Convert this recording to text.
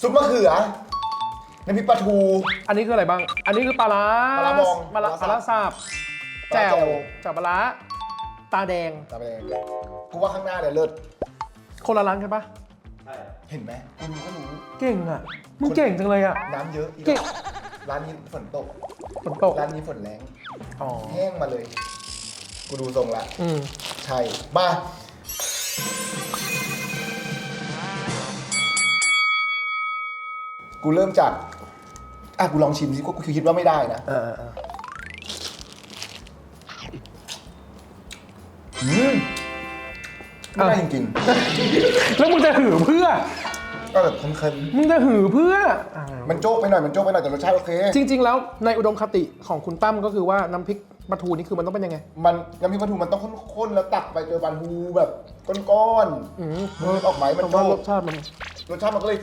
ซุปมะเขือน้ำพริกปลาทู อันนี้คืออะไรบ้าง อันนี้คือปลาร้าปลาร้าบองปลาร้าปปลาลาร้าร้าสัสับบแจ่วปลาแจ่ว แจ่วปลาร้าตาแดง ตามไปเลยกูว่าข้างหน้าเนี่ยเลิศคนละร้านใช่ปะเห็นไหมกูรู้ก็รู้เก่งอะ มึงเก่งจังเลยอะ น้ำเยอะอีกเก่ง ร้านนี้ฝนตก ฝนตกร้านนี้ฝนแรงอ๋อ แห้งมาเลย กูดูทรงละ อืม ใช่ มา กูเริ่มจาก อะกูลองชิมสิกูกูคิดว่าไม่ได้นะเออเออเอออืมไม่ได้จริงแล้วมึงจะหือเพื่อ ๆก็แบบเคินมึงจะหือเพื่ออ่าๆมันโจ๊กไปหน่อยมันโจ๊กไปหน่อยแต่รสชาติโอเค จริง ๆ แล้วในอุดมคติของคุณตั้มก็คือว่าน้ำพริกปลาทูนี่คือมันต้องเป็นยังไง มันน้ำพริกปลาทูมันต้องข้นๆแล้วตักไปเจอปลาทูแบบก้อนอืม ๆมันออกไหมมันผมโจ๊ว่ากรสชาติมันรสชาติมันก็เลย